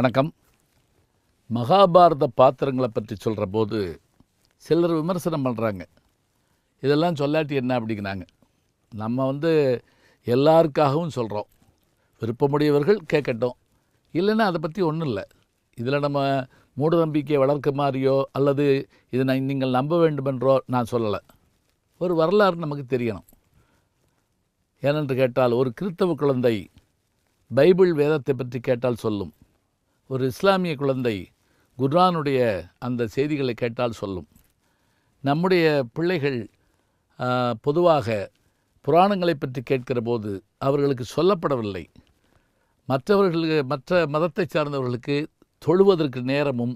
வணக்கம். மகாபாரத பாத்திரங்களை பற்றி சொல்கிற போது சிலர் விமர்சனம் பண்ணுறாங்க இதெல்லாம் சொல்லாட்டி என்ன அப்படிங்கிறாங்க. நம்ம வந்து எல்லாருக்காகவும் சொல்கிறோம் விருப்பமுடையவர்கள் கேட்கட்டும். இல்லைன்னா அதை பற்றி ஒன்றும் இல்லை. இதில் நம்ம மூட நம்பிக்கையை வளர்க்க மாதிரியோ அல்லது இதை நான் நீங்கள் நம்ப வேண்டுமென்றோ நான் சொல்லலை. ஒரு வரலாறு நமக்கு தெரியணும். ஏனென்று கேட்டால் ஒரு கிறித்தவ குழந்தை பைபிள் வேதத்தை பற்றி கேட்டால் சொல்லும். ஒரு இஸ்லாமிய குழந்தை குர்ஆனுடைய அந்த செய்திகளை கேட்டால் சொல்லும். நம்முடைய பிள்ளைகள் பொதுவாக புராணங்களை பற்றி கேட்கிற போது அவர்களுக்கு சொல்லப்படவில்லை. மற்றவர்களுக்கு மற்ற மதத்தை சார்ந்தவர்களுக்கு தொழுவதற்கு நேரமும்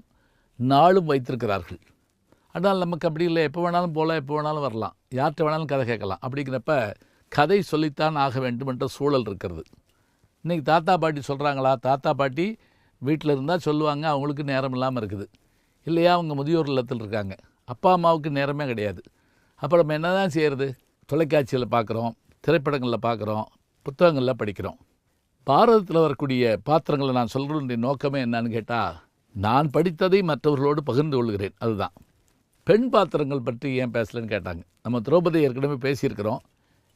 நாளும் வைத்திருக்கிறார்கள். ஆனால் நமக்கு அப்படி இல்லை. எப்போ வேணாலும் போகலாம் எப்போ வேணாலும் வரலாம். யார்கிட்ட வேணாலும் கதை கேட்கலாம். அப்படிங்கிறப்ப கதை சொல்லித்தான் ஆக வேண்டும் என்ற சூழல் இருக்கிறது. இன்றைக்கி தாத்தா பாட்டி சொல்கிறாங்களா தாத்தா பாட்டி வீட்டில் இருந்தால் சொல்லுவாங்க அவங்களுக்கு நேரம் இல்லாமல் இருக்குது. இல்லையா அவங்க முதியோர் இல்லத்தில் இருக்காங்க. அப்பா அம்மாவுக்கு நேரமே கிடையாது. அப்போ நம்ம என்ன தான் செய்கிறது தொலைக்காட்சியில் பார்க்குறோம் திரைப்படங்களில் பார்க்குறோம் புத்தகங்களில் படிக்கிறோம். பாரதத்தில் வரக்கூடிய பாத்திரங்களை நான் சொல்கிறதுடைய நோக்கமே என்னன்னு கேட்டால் நான் படித்ததை மற்றவர்களோடு பகிர்ந்து கொள்கிறேன். அதுதான். பெண் பாத்திரங்கள் பற்றி ஏன் பேசலன்னு கேட்டாங்க. நம்ம திரௌபதி ஏற்கனவே பேசியிருக்கிறோம்.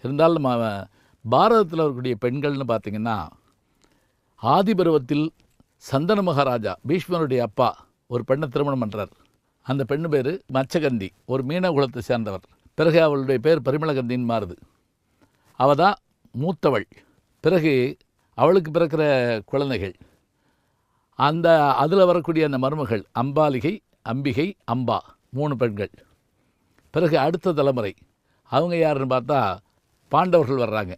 இருந்தாலும் நம்ம பாரதத்தில் வரக்கூடிய பெண்கள்னு பார்த்திங்கன்னா ஆதிபருவத்தில் சந்தன மகாராஜா பீஷ்மனுடைய அப்பா ஒரு பெண்ணை திருமணம் பண்ணுறார் அந்த பெண்ணு பேர் மச்சகந்தி ஒரு மீன குலத்தை சேர்ந்தவர். பிறகு அவளுடைய பேர் பரிமளகந்தின்னு மாறுது. அவள் தான் மூத்தவள். பிறகு அவளுக்கு பிறக்கிற குழந்தைகள். அந்த அதில் வரக்கூடிய அந்த மருமகள் அம்பாலிகை அம்பிகை அம்பா மூணு பெண்கள். பிறகு அடுத்த தலைமுறை அவங்க யாருன்னு பார்த்தா பாண்டவர்கள் வர்றாங்க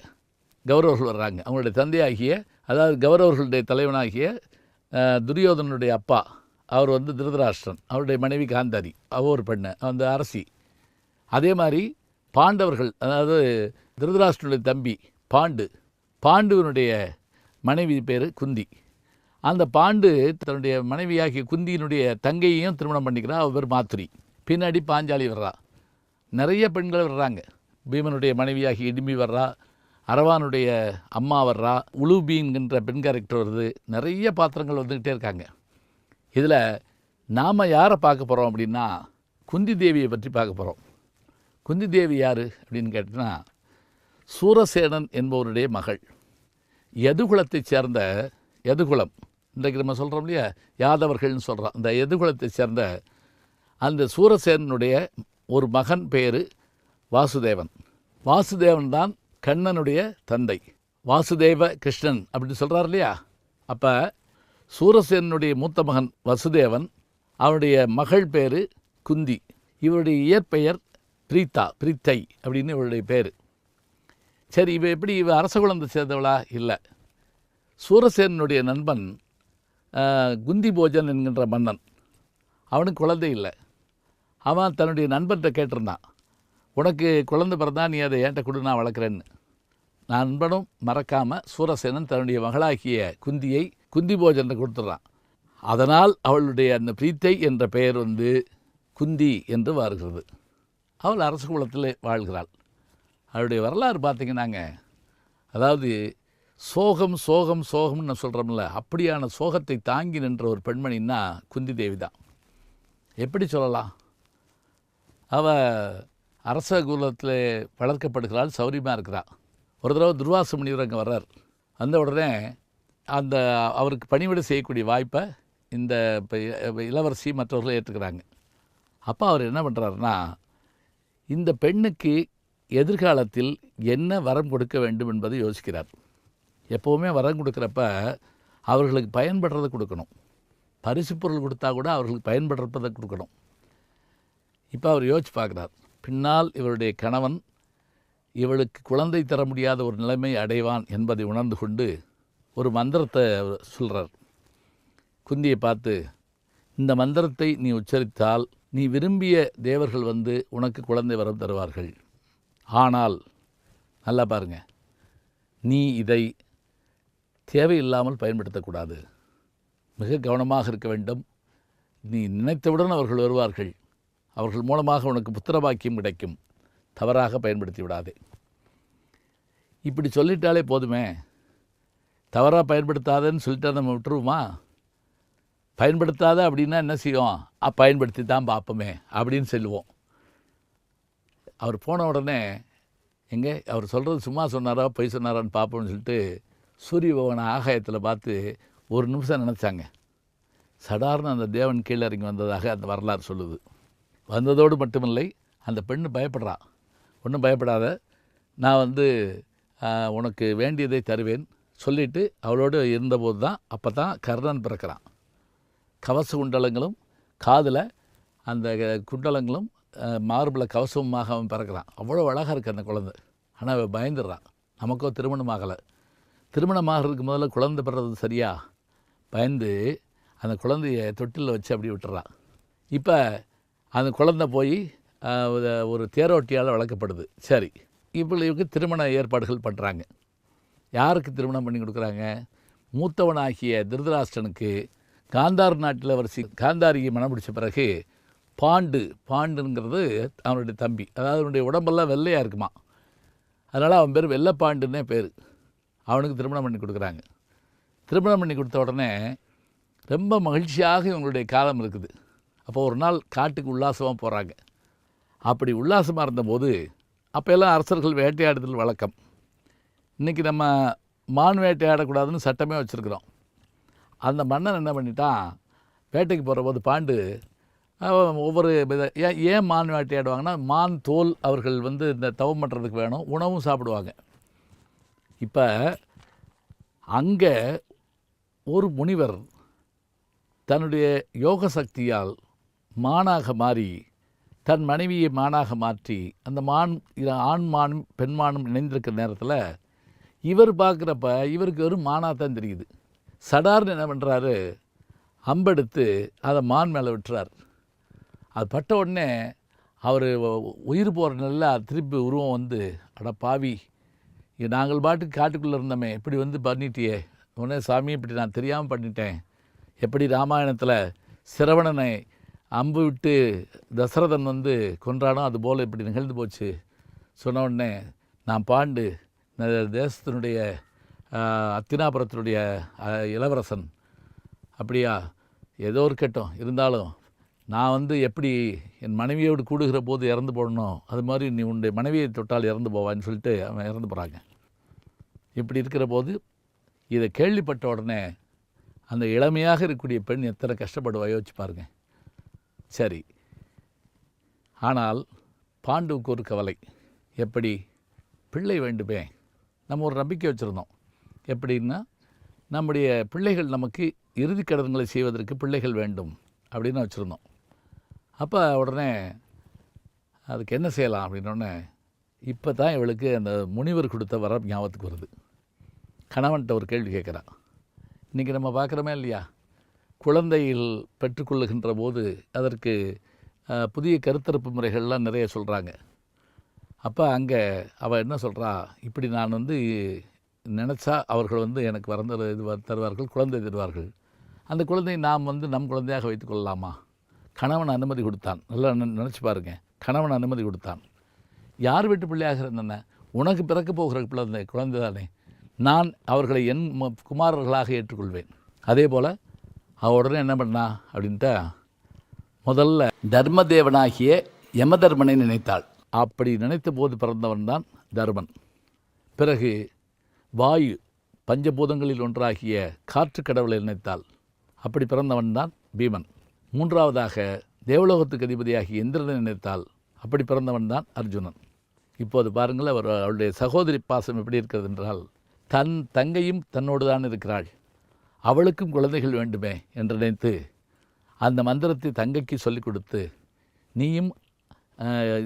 கௌரவர்கள் வர்றாங்க. அவங்களுடைய தந்தையாகிய அதாவது கௌரவர்களுடைய தலைவனாகிய துரியோதனனுடைய அப்பா. அவர் வந்து திருதராஷ்டிரன். அவருடைய மனைவி காந்தாரி. அவ ஒரு பெண்ணு. அந்த அரசி. அதே மாதிரி பாண்டவர்கள் அதாவது திருதராஷ்டிரனுடைய தம்பி பாண்டு. பாண்டுவனுடைய மனைவி பேர் குந்தி. அந்த பாண்டு தன்னுடைய மனைவியாகிய குந்தியினுடைய தங்கையையும் திருமணம் பண்ணிக்கிறா. அவர் பேர் மாத்துரி பின்னாடி பாஞ்சாலி வர்றா. நிறைய பெண்கள் வர்றாங்க. பீமனுடைய மனைவியாகி இடிமி வர்றா. அரவானுடைய அம்மா வர்றா உலுபீன்கின்ற பெண் கேரக்டர் வருது. நிறைய பாத்திரங்கள் வந்துக்கிட்டே இருக்காங்க. இதில் நாம் யாரை பார்க்க போகிறோம் அப்படின்னா குந்தி தேவியை பற்றி பார்க்க போகிறோம் குந்தி தேவி யார் அப்படின்னு கேட்டிங்கன்னா சூரசேனன் என்பவருடைய மகள். யதுகுலத்தைச் சேர்ந்த யதுகுலம். இன்றைக்கு நம்ம சொல்கிறோம் இல்லையா? யாதவர்கள்னு சொல்கிறோம் அந்த யதுகுலத்தைச் சேர்ந்த அந்த சூரசேனனுடைய ஒரு மகன் பேர் வாசுதேவன். வாசுதேவன் தான் கண்ணனுடைய தந்தை. வாசுதேவ கிருஷ்ணன் அப்படின்னு சொல்கிறார் இல்லையா அப்போ சூரசேனனுடைய மூத்த மகன் வசுதேவன் அவனுடைய மகள் பேர் குந்தி. இவருடைய இயற்பெயர் பிரீத்தா பிரீத்தை அப்படின்னு இவருடைய பேர். சரி இவ எப்படி இவ அரச குழந்தை சேர்ந்தவளா? இல்லை. சூரசேனனுடைய நண்பன் குந்தி போஜன் என்கின்ற மன்னன். அவனுக்கு குழந்தை இல்லை. அவன் தன்னுடைய நண்பன்கிட்ட கேட்டிருந்தான். உனக்கு குழந்தை பிறந்தா நீ அதை ஏன்ட்ட கொடு நான் வளர்க்குறேன்னு. நான் நண்பனும் மறக்காமல் சூரசேனன் தன்னுடைய மகளாகிய குந்தியை குந்தி போஜனை கொடுத்துட்றான் அதனால் அவளுடைய அந்த பிரீத்தை என்ற பெயர் வந்து குந்தி என்று வருகிறது. அவள் அரச குலத்தில் வாழ்கிறாள். அவளுடைய வரலாறு பார்த்தீங்கன்னாங்க. அதாவது சோகம் சோகம் சோகம்னு சொல்கிறோம்ல அப்படியான சோகத்தை தாங்கி நின்ற ஒரு பெண்மணின்னா குந்தி தேவி தான் எப்படி சொல்லலாம்? அவள் அரச குலத்தில் வளர்க்கப்படுகிறாள் சௌரியமாக இருக்கிறாள் ஒரு தடவை துர்வாச முனிவர் அங்கே வர்றார். வந்த உடனே அந்த அவருக்கு பணிவிடை செய்யக்கூடிய வாய்ப்பை இந்த இப்போ இளவரசி மற்றவர்கள் ஏற்றுக்கிறாங்க. அப்போ அவர் என்ன பண்ணுறாருன்னா இந்த பெண்ணுக்கு எதிர்காலத்தில் என்ன வரம் கொடுக்க வேண்டும் என்பதை யோசிக்கிறார். எப்போவுமே வரம் கொடுக்குறப்ப அவர்களுக்கு பயன்படுறதை கொடுக்கணும். பரிசு பொருள் கொடுத்தா கூட அவர்களுக்கு பயன்படுறதை கொடுக்கணும். இப்போ அவர் யோசிச்சு பார்க்குறார். பின்னால் இவருடைய கணவன் இவளுக்கு குழந்தை தர முடியாத ஒரு நிலைமை அடைவான் என்பதை உணர்ந்து கொண்டு ஒரு மந்திரத்தை அவர் சொல்கிறார் குந்தியை பார்த்து இந்த மந்திரத்தை நீ உச்சரித்தால் நீ விரும்பிய தேவர்கள் வந்து உனக்கு குழந்தை வரம் தருவார்கள். ஆனால் நல்லா பாருங்க நீ இதை தேவையில்லாமல் பயன்படுத்தக்கூடாது. மிக கவனமாக இருக்க வேண்டும். நீ நினைத்தவுடன் அவர்கள் வருவார்கள். அவர்கள் மூலமாக உனக்கு புத்திரபாக்கியம் கிடைக்கும். தவறாக பயன்படுத்தி விடாதே. இப்படி சொல்லிட்டாலே போதுமே. தவறாக பயன்படுத்தாதேன்னு சொல்லிட்டா நம்ம விட்டுருவோமா? பயன்படுத்தாத அப்படின்னா என்ன செய்வோம் "அ, பயன்படுத்தி தான் பார்ப்போமே அப்படின்னு சொல்லுவோம். அவர் போன உடனே எங்கே? அவர் சொல்கிறது சும்மா சொன்னாரா பொய் சொன்னாரான்னு பார்ப்போம்னு சொல்லிட்டு சூரிய பகவானை ஆகாயத்தில் பார்த்து ஒரு நிமிஷம் நினச்சாங்க. சடார்னு அந்த தேவன் கீழே இறங்கி வந்ததாக அந்த வரலாறு சொல்லுது. வந்ததோடு மட்டுமில்லை அந்த பெண்ணு பயப்படுறா. ஒன்றும் பயப்படாத. நான் வந்து உனக்கு வேண்டியதை தருவேன். சொல்லிவிட்டு அவளோடு இருந்தபோது தான் அப்போ தான் கர்ணன் பிறக்கிறான். கவச குண்டலங்களும் காதில் அந்த குண்டலங்களும் மார்பில் கவசமுமாக அவன் பிறக்கிறான். அவ்வளோ அழகாக இருக்குது அந்த குழந்தை. ஆனால் அவன் பயந்துடுறான். நமக்கோ திருமணம் ஆகலை. திருமணமாகிறதுக்கு முதல்ல குழந்தை பிறகு சரியா? பயந்து அந்த குழந்தைய தொட்டிலில் வச்சு அப்படி விட்டுறான். இப்போ அந்த குழந்தை போய் ஒரு- தேரோட்டியால் வளர்க்கப்படுது. சரி. இப்போ இவருக்கு திருமண ஏற்பாடுகள் பண்ணுறாங்க யாருக்கு திருமணம் பண்ணி கொடுக்குறாங்க? மூத்தவனாகிய திருதராஷ்டனுக்கு காந்தார் நாட்டில் வரிசை காந்தாரியை மனம் பிடிச்ச பிறகு பாண்டு பாண்டுங்கிறது அவனுடைய தம்பி. அதாவது அவனுடைய உடம்பெல்லாம் வெள்ளையாக இருக்குமா. அதனால் அவன் பேர் வெள்ளைப்பாண்டுன்னே பேர். அவனுக்கு திருமணம் பண்ணி கொடுக்குறாங்க. திருமணம் பண்ணி கொடுத்த உடனே ரொம்ப மகிழ்ச்சியாக இவங்களுடைய காலம் இருக்குது. அப்போ ஒரு நாள் காட்டுக்கு உல்லாசமாக போகிறாங்க அப்படி உல்லாசமாக இருந்தபோது அப்போ எல்லாம் அரசர்கள் வேட்டையாடுதல் வழக்கம். இன்றைக்கி நம்ம மான் வேட்டையாடக்கூடாதுன்னு சட்டமே வச்சுருக்குறோம். அந்த மன்னன் என்ன பண்ணிட்டான்? வேட்டைக்கு போகிற போது பாண்டு ஒவ்வொரு வித ஏன் ஏன் மான் வேட்டையாடுவாங்கன்னா மான் தோல் அவர்கள் வந்து இந்த தவம் பண்ணுறதுக்கு வேணும் உணவும் சாப்பிடுவாங்க. இப்போ அங்கே ஒரு முனிவர் தன்னுடைய யோக சக்தியால் மானாக மாறி தன் மனைவியை மானாக மாற்றி அந்த மான் ஆண் மானும் பெண் மானும் இணைந்திருக்கிற நேரத்தில் இவர் பார்க்குறப்ப இவருக்கு வெறும் மானாக தான் தெரியுது. சடார்னு என்ன பண்ணுறாரு அம்பெடுத்து அதை மான் மேலே விட்டுறார். அது பட்ட உடனே அவர் உயிர் போகிற நிலையில் திருப்பி உருவம் வந்து அட பாவி நாங்கள் பாட்டுக்கு காட்டுக்குள்ளே இருந்தோமே இப்படி வந்து பண்ணிட்டியே. உடனே சாமி இப்படி நான் தெரியாமல் பண்ணிட்டேன். எப்படி ராமாயணத்தில் சிரவணனை அம்பு விட்டு தசரதன் வந்து கொன்றானோ அது போல் இப்படி நிகழ்ந்து போச்சு. சொன்ன உடனே நான் பாண்டு தேசத்தினுடைய அத்தினாபுரத்தினுடைய இளவரசன். அப்படியா? ஏதோ இருக்கட்டும் இருந்தாலும் நான் வந்து எப்படி என் மனைவியோடு கூடுகிற போது இறந்து போடணும்? அது மாதிரி நீ உன்னுடைய மனைவியை தொட்டால் இறந்து போவான்னு சொல்லிட்டு அவன் இறந்து போகிறாங்க இப்படி இருக்கிற போது இதை கேள்விப்பட்ட உடனே அந்த இளமையாக இருக்கக்கூடிய பெண் எத்தனை கஷ்டப்படுவா யோசிச்சு பாருங்க. சரி. ஆனால் பாண்டுவுக்கு ஒரு கவலை. எப்படி? பிள்ளை வேண்டுமே. நம்ம ஒரு நம்பிக்கை வச்சுருந்தோம். எப்படின்னா நம்முடைய பிள்ளைகள் நமக்கு இறுதி கடன்களை செய்வதற்கு பிள்ளைகள் வேண்டும் அப்படின்னு வச்சுருந்தோம். அப்போ உடனே அதுக்கு என்ன செய்யலாம்? அப்படின்னோடனே இப்போ தான் இவளுக்கு அந்த முனிவர் கொடுத்த வர ஞாபகத்துக்கு வருது. கணவன்கிட்ட ஒரு கேள்வி கேட்குறா இன்றைக்கி நம்ம பார்க்குறோமே இல்லையா? குழந்தையில் பெற்றுக்கொள்ளுகின்ற போது அதற்கு புதிய கருத்தரப்பு முறைகள்லாம் நிறைய சொல்கிறாங்க அப்போ அங்கே அவள் என்ன சொல்கிறா இப்படி நான் வந்து நினச்சா அவர்கள் வந்து எனக்கு வரந்த இது வ- தருவார்கள் குழந்தை தருவார்கள். அந்த குழந்தையை நாம் வந்து நம் குழந்தையாக வைத்துக்கொள்ளலாமா கணவன் அனுமதி கொடுத்தான். நல்லா நினச்சி பாருங்க. கணவன் அனுமதி கொடுத்தான். யார் வீட்டு பிள்ளையாக இருந்தன? உனக்கு பிறக்க போகிற குழந்தை குழந்தை தானே நான் அவர்களை என் குமாரர்களாக ஏற்றுக்கொள்வேன். அதே போல் அவ உடனே என்ன பண்ணா? அப்படின்ட்டா முதல்ல தர்மதேவனாகிய யமதர்மனை நினைத்தாள். அப்படி நினைத்த போது பிறந்தவன் தான் தர்மன். பிறகு வாயு பஞ்சபூதங்களில் ஒன்றாகிய காற்று கடவுளை நினைத்தாள். அப்படி பிறந்தவன் தான் பீமன். மூன்றாவதாக தேவலோகத்துக்கு அதிபதியாகிய இந்திரனை நினைத்தாள். அப்படி பிறந்தவன் தான் அர்ஜுனன். இப்போது பாருங்கள் அவர் அவளுடைய சகோதரி பாசம் எப்படி இருக்கிறது என்றால் தன் தங்கையும் தன்னோடு தான் இருக்கிறாள். அவளுக்கும் குழந்தைகள் வேண்டுமே என்று நினைத்து அந்த மந்திரத்தை தங்கைக்கு சொல்லிக் கொடுத்து நீயும்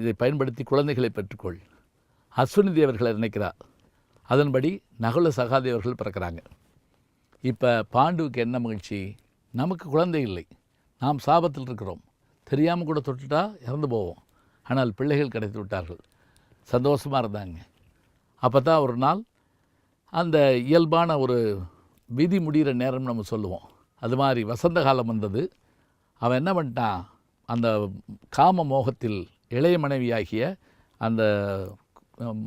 இதை பயன்படுத்தி குழந்தைகளை பெற்றுக்கொள். அஸ்வினி தேவர்களை நினைக்கிறார் அதன்படி நகுல சகாதேவர்கள் பிறக்கிறாங்க. இப்போ பாண்டுவுக்கு என்ன மகிழ்ச்சி? நமக்கு குழந்தை இல்லை. நாம் சாபத்தில் இருக்கிறோம். தெரியாமல் கூட தொட்டுட்டா இறந்து போவோம். ஆனால் பிள்ளைகள் கிடைத்து விட்டார்கள். சந்தோஷமாக இருந்தாங்க. அப்போ தான் ஒரு நாள் அந்த இயல்பான ஒரு விதி முடிகிற நேரம் நம்ம சொல்லுவோம். அது மாதிரி வசந்த காலம் வந்தது. அவன் என்ன பண்ணிட்டான்? அந்த காம மோகத்தில் இளைய மனைவியாகிய அந்த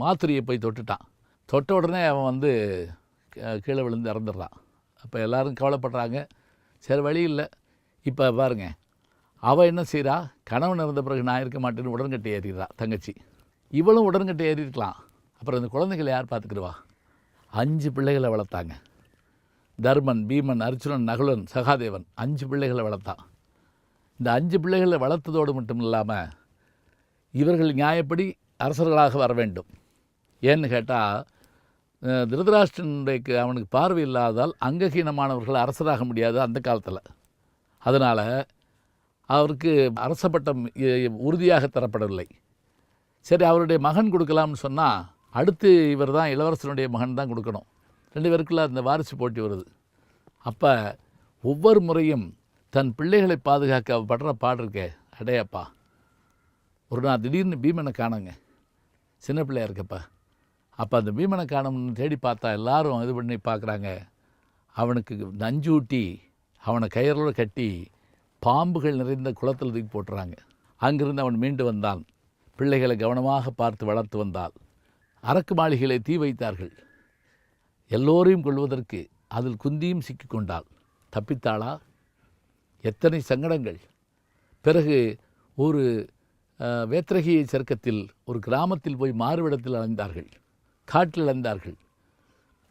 மாத்திரையை போய் தொட்டுட்டான். தொட்ட உடனே அவன் வந்து கீழே விழுந்து இறந்துடுறான். அப்போ எல்லோரும் கவலைப்படுறாங்க. சரி வழி இல்லை. இப்போ பாருங்க. அவள் என்ன செய்கிறா கணவன் இறந்த பிறகு நான் இருக்க மாட்டேன்னு உடன்கட்டை ஏறிடுறா தங்கச்சி. இவளும் உடன்கட்டை ஏறிருக்கலாம் அப்புறம் இந்த குழந்தைகளை யார் பார்த்துக்கிடுவா? அஞ்சு பிள்ளைகளை வளர்த்தாங்க. தர்மன் பீமன் அர்ஜுனன் நகுலன் சகாதேவன் அஞ்சு பிள்ளைகளை வளர்த்தான் இந்த அஞ்சு பிள்ளைகளை வளர்த்ததோடு மட்டும் இல்லாமல் இவர்கள் நியாயப்படி அரசர்களாக வர வேண்டும். ஏன்னு கேட்டால் திருதராஷ்டிரனுடைய அவனுக்கு பார்வை இல்லாதால் அங்ககீனமானவர்கள் அரசராக முடியாது அந்த காலத்தில். அதனால் அவருக்கு அரச பட்டம் உறுதியாக தரப்படவில்லை. சரி அவருடைய மகன் கொடுக்கலாம்னு சொன்னால் அடுத்து இவர் தான் இளவரசனுடைய மகன் தான் கொடுக்கணும். ரெண்டு பேருக்குள்ளே அந்த வாரிசு போட்டி வருது. அப்போ ஒவ்வொரு முறையும் தன் பிள்ளைகளை பாதுகாக்க படுற பாடு இருக்கே அடையப்பா. ஒரு நாள் திடீர்னு பீமனை காணோங்க. சின்ன பிள்ளையா இருக்கப்பா. அப்போ அந்த பீமனை காணோம்னு தேடி பார்த்தா எல்லாரும் இது பண்ணி பார்க்குறாங்க அவனுக்கு நஞ்சு ஊட்டி அவனை கயிறோடு கட்டி பாம்புகள் நிறைந்த குளத்தில் தூக்கி போட்டுறாங்க. அங்கிருந்து அவன் மீண்டு வந்தான். பிள்ளைகளை கவனமாக பார்த்து வளர்த்து வந்தால் அரக்கு மாளிகளை தீ வைத்தார்கள். எல்லோரையும் கொள்வதற்கு அதில் குந்தியும் சிக்கிக்கொண்டாள். தப்பித்தாளா? எத்தனை சங்கடங்கள். பிறகு ஒரு அஹ், வேத்திரகியை சர்க்கத்தில் ஒரு கிராமத்தில் போய் மாறுவிடத்தில் அலைந்தார்கள். காட்டில் அலைந்தார்கள்.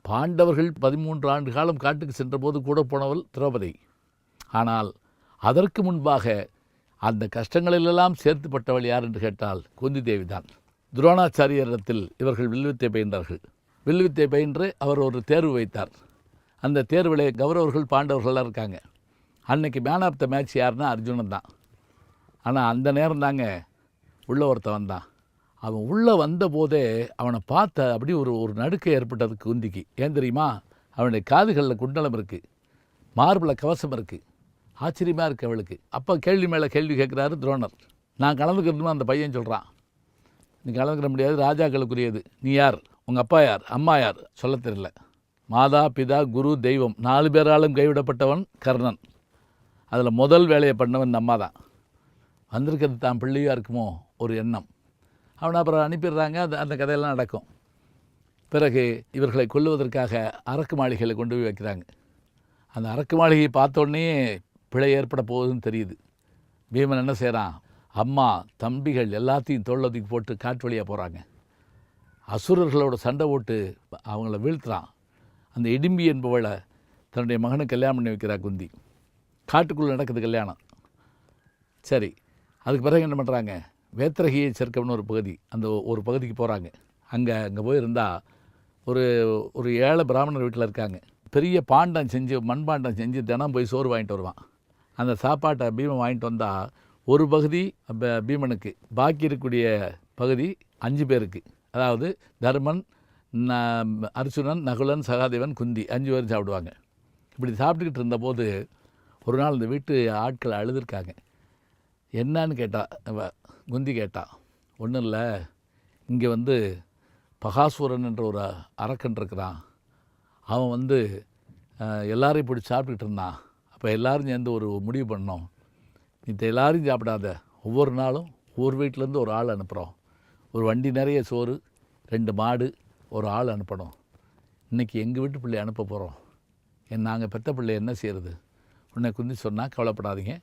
பாண்டவர்கள் பதிமூன்று ஆண்டு காலம் காட்டுக்கு சென்றபோது கூட போனவள் திரௌபதி. ஆனால் அதற்கு முன்பாக அந்த கஷ்டங்களிலெல்லாம் சேர்த்துப்பட்டவள் யார் என்று கேட்டால் குந்தி தேவிதான் துரோணாச்சாரியரிடத்தில் இவர்கள் வில்வித்தை பயின்றார்கள் வில்வித்தை பயின்று அவர் ஒரு தேர்வு வைத்தார். அந்த தேர்வில் கௌரவர்கள் பாண்டவர்கள்லாம் இருக்காங்க. அன்னைக்கு மேன் ஆஃப் த மேட்ச் யாருன்னா அர்ஜுனன் தான். ஆனால் அந்த நேரம் தாங்க உள்ளே ஒருத்தன் வந்தான். அவன் உள்ளே வந்த போதே அவனை பார்த்த அப்படி ஒரு ஒரு நடுக்கை ஏற்பட்டது குந்திக்கு ஏன் தெரியுமா? அவனுடைய காதுகளில் குண்டலம் இருக்குது மார்பில் கவசம் இருக்குது ஆச்சரியமாக இருக்குது அவளுக்கு. அப்போ கேள்வி மேலே கேள்வி கேட்குறாரு துரோணர். நான் கலந்துக்கிறதுன்னு அந்த பையன் சொல்கிறான் நீ கலந்துக்கிற முடியாது ராஜாக்களுக்குரியது. நீ யார்? உங்கள் அப்பா யார்? அம்மா யார்? சொல்ல தெரியல. மாதா பிதா குரு தெய்வம். நாலு பேராலும் கைவிடப்பட்டவன் கர்ணன். அதில் முதல் வேலையை பண்ணவன் இந்த அம்மா தான். வந்திருக்கிறது தான் பிள்ளையாக இருக்குமோ? ஒரு எண்ணம். அவனை அப்புறம் அனுப்பிடுறாங்க. அந்த அந்த கதையெல்லாம் நடக்கும். பிறகு இவர்களை கொல்லுவதற்காக அரக்கு மாளிகையில் கொண்டு போய் வைக்கிறாங்க. அந்த அரக்கு மாளிகையை பார்த்த பிழை ஏற்பட போகுதுன்னு தெரியுது. பீமன் என்ன செய்கிறான் அம்மா தம்பிகள் எல்லாத்தையும் தோளில் போட்டு காட்டு வழியாக போகிறாங்க அசுரர்களோட சண்டை ஓட்டு அவங்கள வீழ்த்துறான். அந்த இடிம்பி என்பவளை தன்னுடைய மகனை கல்யாணம் பண்ணி வைக்கிறா குந்தி. காட்டுக்குள்ளே நடக்குது கல்யாணம். சரி அதுக்கு பிறகு என்ன பண்ணுறாங்க வேத்திரகியை சேர்க்கம்னு ஒரு பகுதி அந்த ஒரு பகுதிக்கு போகிறாங்க அங்கே அங்கே போயிருந்தால் ஒரு ஒரு ஏழை பிராமணர் வீட்டில் இருக்காங்க. பெரிய பாண்டம் செஞ்சு மண்பாண்டம் செஞ்சு தினம் போய் சோறு வாங்கிட்டு வருவான். அந்த சாப்பாட்டை பீமன் வாங்கிட்டு வந்தால் ஒரு பகுதி பீமனுக்கு. பாக்கி இருக்கக்கூடிய பகுதி அஞ்சு பேருக்கு. அதாவது தர்மன் அர்ஜுனன் நகுலன் சகாதேவன் குந்தி அஞ்சு பேரும் சாப்பிடுவாங்க. இப்படி சாப்பிட்டுக்கிட்டு இருந்தபோது ஒரு நாள் இந்த வீட்டு ஆட்கள் அழுதுருக்காங்க. என்னன்னு கேட்டா குந்தி கேட்டா ஒன்றும் இல்லை. இங்கே வந்து பகாசுரன் என்ற ஒரு அரக்கன் இருக்கிறான். அவன் வந்து எல்லாரையும் இப்படி சாப்பிட்டுக்கிட்டு இருந்தான். அப்போ எல்லோரும் சேர்ந்து ஒரு முடிவு பண்ணோம். இந்த எல்லாரையும் சாப்பிடாத. ஒவ்வொரு நாளும் ஒவ்வொரு வீட்டிலேருந்து ஒரு ஆள் அனுப்புகிறோம் ஒரு வண்டி நிறைய சோறு ரெண்டு மாடு ஒரு ஆள் அனுப்பணும். இன்றைக்கி எங்கள் வீட்டு பிள்ளை அனுப்ப போகிறோம் என் நாங்கள் பெற்ற பிள்ளை என்ன செய்கிறது உன்னை குந்தி சொன்னால் கவலைப்படாதீங்க.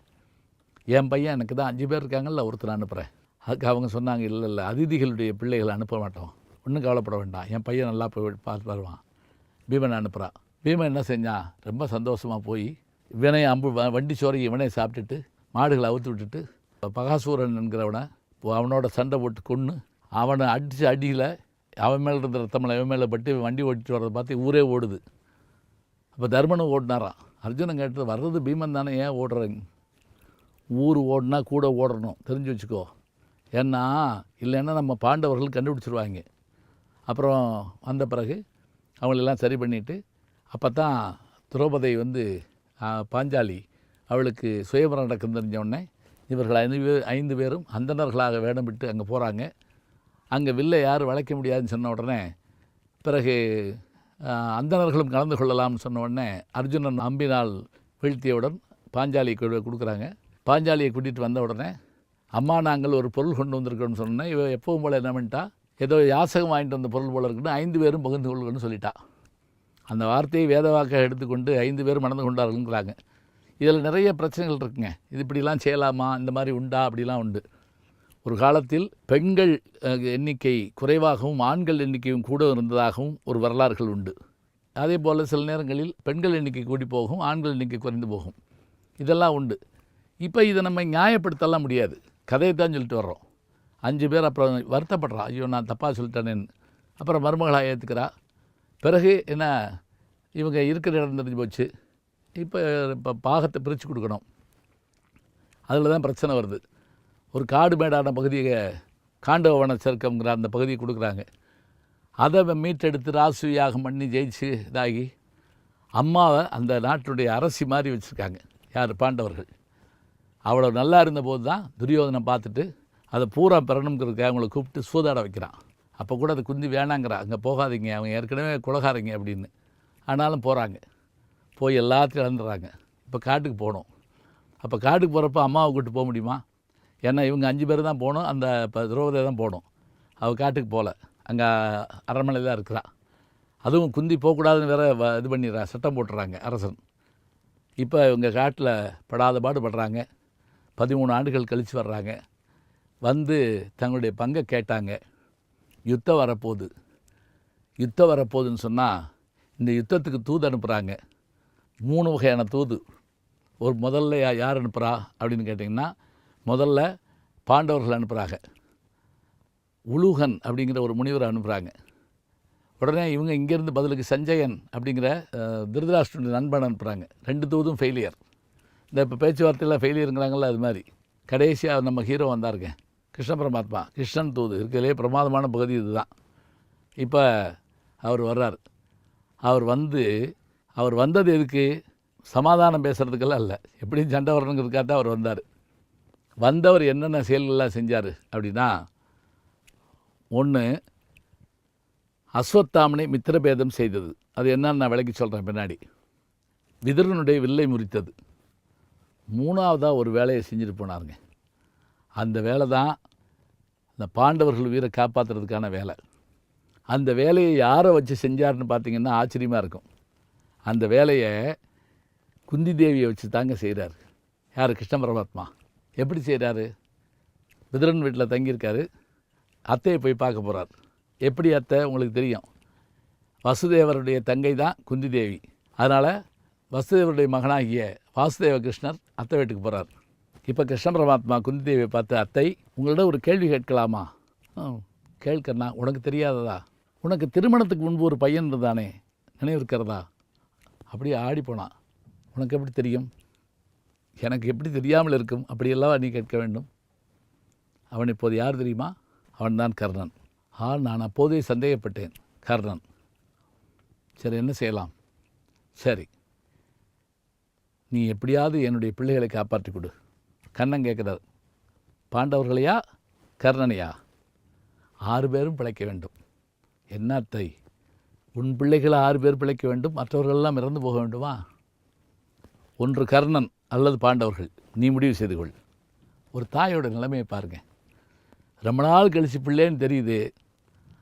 என் பையன் எனக்கு தான் அஞ்சு பேர் இருக்காங்கல்ல ஒருத்தர் அனுப்புகிறேன் அதுக்கு அவங்க சொன்னாங்க இல்லை இல்லை அதிதிகளுடைய பிள்ளைகளை அனுப்ப மாட்டோம். ஒன்றும் கவலைப்பட வேண்டாம். என் பையன் நல்லா போய் பார்த்து வருவான். பீமன் அனுப்புகிறான் பீமன் என்ன செஞ்சான்? ரொம்ப சந்தோஷமாக போய் இவனை அம்பு வண்டி சோறை இவனை சாப்பிட்டுட்டு மாடுகளை அவுத்து விட்டுட்டு பகாசூரன் என்கிறவனை அவனோட சண்டை போட்டு கொன்று அவனை அடித்து அடியில் அவன் மேலே இருந்த ரத்தமலை அவன் மேலே பட்டு வண்டி ஓட்டிட்டு வரதை பார்த்து ஊரே ஓடுது. அப்போ தர்மனும் ஓடினாராம் அர்ஜுனன் கேட்டது வர்றது பீமன் தானே ஏன் ஓடுறேங்க ஊர் ஓடினா கூட ஓடணும். தெரிஞ்சு வச்சுக்கோ. ஏன்னா இல்லைன்னா நம்ம பாண்டவர்கள் கண்டுபிடிச்சிருவாங்க. அப்புறம் வந்த பிறகு அவங்களெல்லாம் சரி பண்ணிவிட்டு அப்போ தான் திரௌபதி வந்து பாஞ்சாலி அவளுக்கு சுயபரம் நடக்கும் தெரிஞ்சவொடனே இவர்கள் ஐந்து பேர் ஐந்து பேரும் அந்தனர்களாக வேடம் விட்டு அங்கே போகிறாங்க அங்கே வில்லை யாரும் வளைக்க முடியாதுன்னு சொன்ன உடனே பிறகு அந்தனர்களும் அந்தணர்களும் கலந்து கொள்ளலாம்னு சொன்ன உடனே அர்ஜுனன் அம்பினால் வீழ்த்தியவுடன் பாஞ்சாலியை கொடுக்குறாங்க. பாஞ்சாலியை கூட்டிகிட்டு வந்த உடனே அம்மா நாங்கள் ஒரு பொருள் கொண்டு வந்திருக்கோம்னு சொன்னேன். இவ எப்பவும் போல் என்ன பண்ணிட்டா ஏதோ யாசகம் வாங்கிட்டு வந்த பொருள் போல இருக்குன்னு ஐந்து பேரும் பகிர்ந்து கொள்ளுன்னு சொல்லிட்டா. அந்த வார்த்தையை வேதவாக்க எடுத்துக்கொண்டு ஐந்து பேரும் மணந்து கொண்டார்கள்ங்கிறாங்க. இதில் நிறைய பிரச்சனைகள் இருக்குங்க. இது இப்படிலாம் செய்யலாமா? இந்த மாதிரி உண்டா? அப்படிலாம் உண்டு. ஒரு காலத்தில் பெண்கள் எண்ணிக்கை குறைவாகவும் ஆண்கள் எண்ணிக்கையும் கூட இருந்ததாகவும் ஒரு வரலாறுகள் உண்டு. அதே போல் சில நேரங்களில் பெண்கள் எண்ணிக்கை கூடி போகும் ஆண்கள் எண்ணிக்கை குறைந்து போகும். இதெல்லாம் உண்டு. இப்போ இதை நம்ம நியாயப்படுத்தலாம் முடியாது. கதையை தான் சொல்லிட்டு வர்றோம். அஞ்சு பேர் அப்புறம் வருத்தப்படுறா. ஐயோ நான் தப்பாக சொல்லிட்டேனேன்னு. அப்புறம் மருமகளாக ஏற்றுக்கிறா பிறகு என்ன இவங்க இருக்கிற இடம் தெரிஞ்சு போச்சு. இப்போ இப்போ பாகத்தை பிரித்து கொடுக்கணும். அதில் தான் பிரச்சனை வருது. ஒரு காடு மேடான பகுதியை காண்டவன சர்க்கம்ங்கிற அந்த பகுதியை கொடுக்குறாங்க. அதை அவன் மீட்டெடுத்து ராசு யாகம் பண்ணி ஜெயிச்சு இதாகி அம்மாவை அந்த நாட்டுடைய அரசி மாதிரி வச்சுருக்காங்க. யார்? பாண்டவர்கள். அவ்வளோ நல்லா இருந்தபோது தான் துரியோதனை பார்த்துட்டு அதை பூரா பெறணுங்கிறதுக்கு அவங்கள கூப்பிட்டு சூதாட வைக்கிறான். அப்போ கூட அது குந்தி வேணாங்கிறா அங்கே போகாதீங்க அவங்க ஏற்கனவே குலகாரங்க அப்படின்னு. ஆனாலும் போகிறாங்க போய் எல்லாத்தையும் இழந்துடுறாங்க. இப்போ காட்டுக்கு போகணும் அப்போ காட்டுக்கு போகிறப்ப அம்மாவை கூப்பிட்டு போக முடியுமா? ஏன்னா இவங்க அஞ்சு பேர் தான் போகணும் அந்த இப்போ திரௌபதி தான் போகணும். அவள் காட்டுக்கு போகல. அங்கே அரண்மனை தான் இருக்கிறா. அதுவும் குந்தி போகக்கூடாதுன்னு வேற வ- இது பண்ணிடுறா சட்டம் போட்டுறாங்க அரசன். இப்போ இவங்க காட்டில் படாத பாடுபடுறாங்க பதிமூணு ஆண்டுகள் கழித்து வர்றாங்க. வந்து தங்களுடைய பங்கை கேட்டாங்க. யுத்தம் வரப்போகுது. யுத்தம் வரப்போகுதுன்னு சொன்னால் இந்த யுத்தத்துக்கு தூது அனுப்புகிறாங்க மூணு வகையான தூது. ஒரு முதல்ல யார் அனுப்புகிறா அப்படின்னு கேட்டிங்கன்னா முதல்ல பாண்டவர்கள் அனுப்புகிறாங்க உலூகன் அப்படிங்கிற ஒரு முனிவரை அனுப்புகிறாங்க உடனே இவங்க இங்கேருந்து பதிலுக்கு சஞ்சயன் அப்படிங்கிற அஹ், திருதராஷ்டிரனுடைய நண்பன் அனுப்புகிறாங்க ரெண்டு தூதும் ஃபெயிலியர் இந்த இப்போ பேச்சுவார்த்தையில் ஃபெயிலியருங்கிறாங்களா அது மாதிரி. கடைசியாக நம்ம ஹீரோ வந்தாருங்க. கிருஷ்ண பரமாத்மா. கிருஷ்ணன் தூது. இருக்கிறதுலே பிரமாதமான பகுதி இதுதான். இப்போ அவர் வர்றார். அவர் வந்து அவர் வந்தது எதுக்கு? சமாதானம் பேசுகிறதுக்கெல்லாம் இல்லை எப்படியும் சண்டை வரணுங்கிறதுக்காக தான் அவர் வந்தார். வந்தவர் என்னென்ன செயல்கள்லாம் செஞ்சார் அப்படின்னா ஒன்று அஸ்வத்தாமனை மித்திரபேதம் செய்தது. அது என்னன்னு நான் விளக்கி சொல்கிறேன் பின்னாடி. விதிரனுடைய வில்லை முறித்தது. மூணாவதாக ஒரு வேலையை செஞ்சுட்டு போனாருங்க. அந்த வேலை தான் இந்த பாண்டவர்கள் உயிரை காப்பாற்றுறதுக்கான வேலை. அந்த வேலையை யாரை வச்சு செஞ்சாருன்னு பார்த்தீங்கன்னா ஆச்சரியமாக இருக்கும். அந்த வேலையை குந்தி தேவியை வச்சு தாங்க செய்கிறாரு யார்? கிருஷ்ண பரமாத்மா. எப்படி செய்கிறாரு விதுரன் வீட்டில் தங்கியிருக்காரு. அத்தையை போய் பார்க்க போகிறார் எப்படி அத்தை? உங்களுக்கு தெரியும். வசுதேவருடைய தங்கை தான் குந்தி தேவி. அதனால் வசுதேவருடைய மகனாகிய வாசுதேவ கிருஷ்ணர் அத்தை வீட்டுக்கு போகிறார் இப்போ கிருஷ்ண பரமாத்மா குந்தி தேவியை பார்த்து அத்தை உங்களிடம் ஒரு கேள்வி கேட்கலாமா? "ம், கேட்கண்ணா உனக்கு தெரியாததா? உனக்கு திருமணத்துக்கு முன்பு ஒரு பையன் இருந்தானே நினைவு இருக்கிறதா? அப்படியே ஆடி போனான். உனக்கு எப்படி தெரியும்? எனக்கு எப்படி தெரியாமல் இருக்கும்? அப்படியெல்லாம் நீ கேட்க வேண்டும். அவன் இப்போது யார் தெரியுமா? அவன்தான் கர்ணன். ஆ நான் அப்போதே சந்தேகப்பட்டேன். கர்ணன். சரி என்ன செய்யலாம்? சரி. நீ எப்படியாவது என்னுடைய பிள்ளைகளை காப்பாற்றி கொடு. கண்ணன் கேட்குறார். பாண்டவர்களையா? கர்ணனையா? ஆறு பேரும் பிழைக்க வேண்டும். என்ன அத்தை? உன் பிள்ளைகளை ஆறு பேர் பிழைக்க வேண்டும். மற்றவர்களெல்லாம் இறந்து போக வேண்டுமா? ஒன்று கர்ணன். அல்லது பாண்டவர்கள் நீ முடிவு செய்து கொள். ஒரு தாயோட நிலைமையை பாருங்க. ரொம்ப நாள் கழிச்சு பிள்ளைன்னு தெரியுது.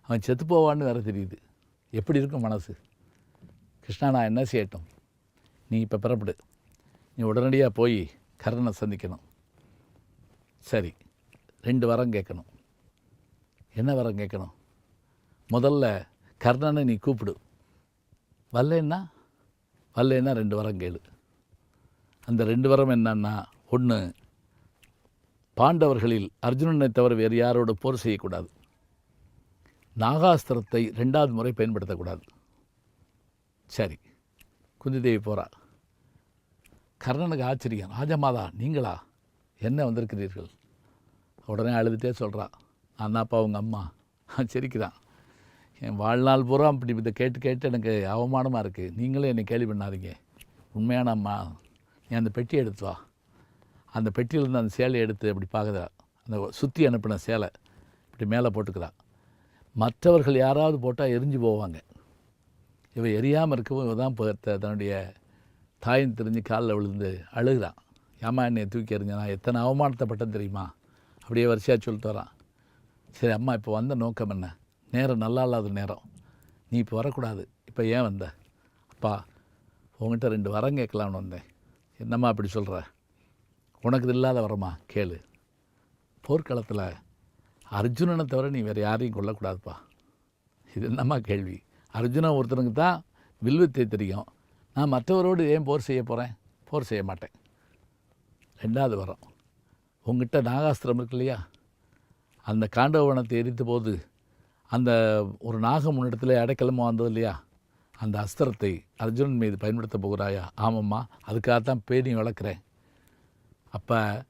அவன் செத்து போவான்னு வேற தெரியுது. எப்படி இருக்கும் மனசு? கிருஷ்ணா நான் என்ன செய்யட்டும்? நீ இப்போ பிறப்படு. நீ உடனடியாக போய் கர்ணனை சந்திக்கணும். சரி ரெண்டு வரம் கேட்கணும். என்ன வரம் கேட்கணும்? முதல்ல கர்ணனை நீ கூப்பிடு. வரலன்னா வரலன்னா ரெண்டு வரம் கேளு. அந்த ரெண்டு வரம் என்னன்னா ஒன்று பாண்டவர்களில் அர்ஜுனனை தவிர வேறு யாரோட போர் செய்யக்கூடாது. நாகாஸ்திரத்தை ரெண்டாவது முறை பயன்படுத்தக்கூடாது. சரி குந்திதேவி போகிறா கர்ணனுக்கு ஆச்சரியம் ராஜமாதா நீங்களா? என்ன வந்திருக்கிறீர்கள்? உடனே அழுதுகிட்டே சொல்கிறா நான் அப்பா உங்கள் அம்மா. சிரிக்கிறான். என் வாழ்நாள் பூரா அப்படி இதை கேட்டு கேட்டு எனக்கு அவமானமாக இருக்குது நீங்களும் என்னை கேள்வி பண்ணாதீங்க. உண்மையான அம்மா. நீ அந்த பெட்டி எடுத்து வா. அந்த பெட்டியிலேருந்து அந்த சேலை எடுத்து அப்படி பார்க்குறா. அந்த சுற்றி அனுப்பின சேலை. இப்படி மேலே போட்டுக்கிறா. மற்றவர்கள் யாராவது போட்டால் எரிஞ்சு போவாங்க. இவ எரியாமல் இருக்கவும் இவ தான் தன்னுடைய தாயின் தெரிஞ்சு காலில் விழுந்து அழுகிறான் ஏமா என்னை தூக்கி எறிஞ்சனா எத்தனை அவமானத்தைப்பட்டேன் தெரியுமா? அப்படியே வரிசையாக சொல்லிட்டு வரான். சரி அம்மா இப்போ வந்த நோக்கம் என்ன? நேரம் நல்லா இல்லாத நேரம். நீ இப்போ வரக்கூடாது. இப்போ ஏன் வந்த? அப்பா உங்ககிட்ட ரெண்டு வரம் கேட்கலான்னு வந்தேன். என்னம்மா அப்படி சொல்கிற உனக்கு இது இல்லாத வரமா? கேளு. போர்க்களத்தில் அர்ஜுனனை தவிர நீ வேறு யாரையும் கொல்லக்கூடாதுப்பா. இது என்னம்மா கேள்வி? அர்ஜுனன் ஒருத்தனுக்கு தான் வில்வித்தை தெரியும். நான் மற்றவரோடு ஏன் போர் செய்ய போகிறேன் போர் செய்ய மாட்டேன். ரெண்டாவது வரம். உங்ககிட்ட நாகாஸ்திரம் இருக்கு இல்லையா? அந்த காண்டவனத்தை எரித்த போது அந்த ஒரு நாகம் முன்னிடத்தில் அடைக்கலமாக வந்தது இல்லையா? அந்த அஸ்திரத்தை அர்ஜுனன் மீது பயன்படுத்த போகிறாயா? ஆமாம்மா அதுக்காகத்தான் பேணி வளர்க்குறேன். அப்போ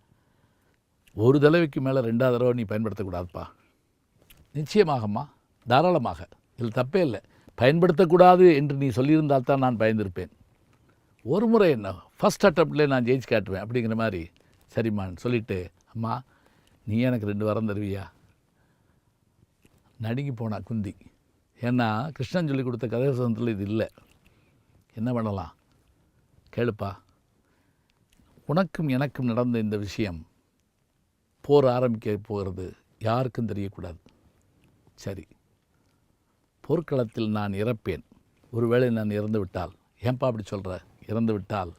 ஒரு தடவைக்கு மேலே ரெண்டாவது தடவை நீ பயன்படுத்தக்கூடாதுப்பா. நிச்சயமாகம்மா தாராளமாக. இதில் தப்பே இல்லை. பயன்படுத்தக்கூடாது என்று நீ சொல்லியிருந்தால் தான் நான் பயந்திருப்பேன். ஒரு முறை என்ன ஃபஸ்ட் அட்டம்ப்ட்லேயே நான் ஜெயிச்சு காட்டுவேன் அப்படிங்கிற மாதிரி. சரிம்மான்னு சொல்லிவிட்டு அம்மா நீ எனக்கு ரெண்டு வாரம் தருவியா? நடுங்கி போனா குந்தி. ஏன்னா கிருஷ்ணன் சொல்லி கொடுத்த கதைவசனத்தில் இது இல்லை. என்ன பண்ணலாம்? கேளுப்பா. உனக்கும் எனக்கும் நடந்த இந்த விஷயம் போர் ஆரம்பிக்க போகிறது யாருக்கும் தெரியக்கூடாது. சரி. போர்க்களத்தில் நான் இறப்பேன். ஒருவேளை நான் இறந்து விட்டால். ஏன்பா அப்படி சொல்கிற இறந்து விட்டால்.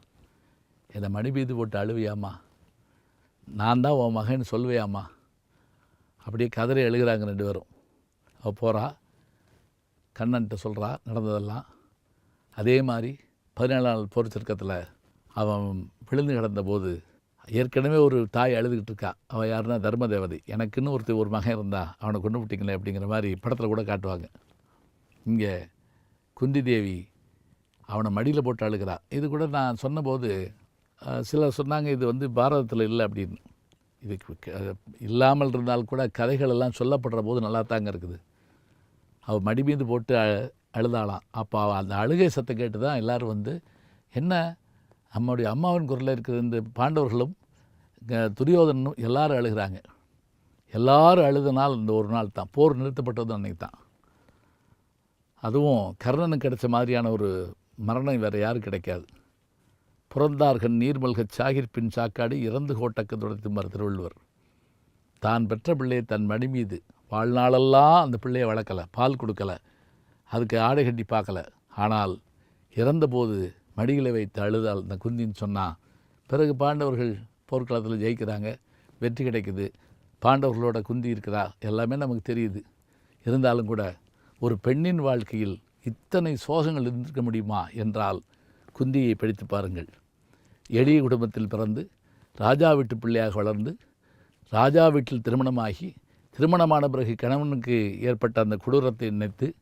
என்னை மணி மீது போட்டு அழுவியாம்மா? நான் தான் உன் மகன் சொல்லுவியாம்மா அப்படியே கதறி எழுகிறாங்க ரெண்டு பேரும். அவள் போகிறா கண்ணன்ட்ட சொல்கிறா நடந்ததெல்லாம். அதே மாதிரி பதினேழு நாள் போர் சர்க்கத்தில் அவன் விழுந்து கிடந்த போது ஏற்கனவே ஒரு தாய் அழுதுகிட்டு இருக்கா. அவள் யாருன்னா தர்ம தேவதை எனக்குன்னு ஒருத்தர் ஒரு மகன் இருந்தா அவனை கொண்டு விட்டிங்களே அப்படிங்கிற மாதிரி படத்தில் கூட காட்டுவாங்க. இங்கே குந்தி தேவி அவனை மடியில் போட்டு அழுகிறா. இது கூட நான் சொன்னபோது சிலர் சொன்னாங்க இது வந்து பாரதத்தில் இல்லை அப்படின்னு. இதுக்கு இல்லாமல் இருந்தால் கூட கதைகள் எல்லாம் சொல்லப்படுற போது நல்லா தாங்க இருக்குது. அவள் மடி மீது போட்டு அழுதாளாம். அப்போ அந்த அழுகை சத்தம் கேட்டு தான் எல்லோரும் வந்து என்ன? நம்முடைய அம்மாவின் குரலில் இருக்கிற இந்த பாண்டவர்களும் க- துரியோதனனும் எல்லாரும் அழுகிறாங்க. எல்லாரும் அழுத நாள் இந்த ஒரு நாள் தான். போர் நிறுத்தப்பட்டது அன்றைக்கி தான் அதுவும் கர்ணனுக்கு கிடைச்ச மாதிரியான ஒரு மரணம் வேறு யாரும் கிடைக்காது. புறந்தார்கன் நீர்மல்கச் சாகிர்பின் சாக்காடு இறந்து கோட்டக்கு துடைத்துமார் திருவள்ளுவர். தான் பெற்ற பிள்ளையை தன் மணி மீது வாழ்நாளெல்லாம் அந்த பிள்ளையை வளர்க்கலை பால் கொடுக்கலை அதுக்கு ஆடை கட்டி பார்க்கல. ஆனால் இறந்தபோது மடிகளை வைத்து அழுதால் அந்த குந்தின்னு சொன்னான் பிறகு பாண்டவர்கள் போர்க்களத்தில் ஜெயிக்கிறாங்க வெற்றி கிடைக்குது பாண்டவர்களோட குந்தி இருக்கிறா எல்லாமே நமக்கு தெரியுது. இருந்தாலும் கூட ஒரு பெண்ணின் வாழ்க்கையில் இத்தனை சோகங்கள் இருந்திருக்க முடியுமா என்றால் குந்தியை படித்து பாருங்கள். எளிய குடும்பத்தில் பிறந்து ராஜா வீட்டு பிள்ளையாக வளர்ந்து ராஜா வீட்டில் திருமணமாகி திருமணமான பிறகு கணவனுக்கு ஏற்பட்ட அந்த கொடூரத்தை நினைத்து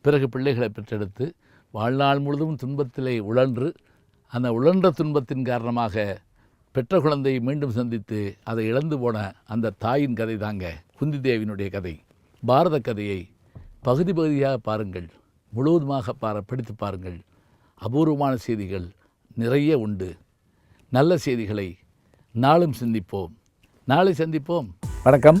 பிறகு பிள்ளைகளை பெற்றெடுத்து வாழ்நாள் முழுதும் துன்பத்திலே உழன்று அந்த உழன்ற துன்பத்தின் காரணமாக பெற்ற குழந்தையை மீண்டும் சந்தித்து அதை இழந்து போன அந்த தாயின் கதை தாங்க குந்தி தேவியினுடைய கதை. பாரத கதையை பகுதி பகுதியாக பாருங்கள் முழுவதுமாக பார படித்து பாருங்கள். அபூர்வமான செய்திகள் நிறைய உண்டு. நல்ல செய்திகளை நாளும் சிந்திப்போம். நாளை சந்திப்போம். வணக்கம்.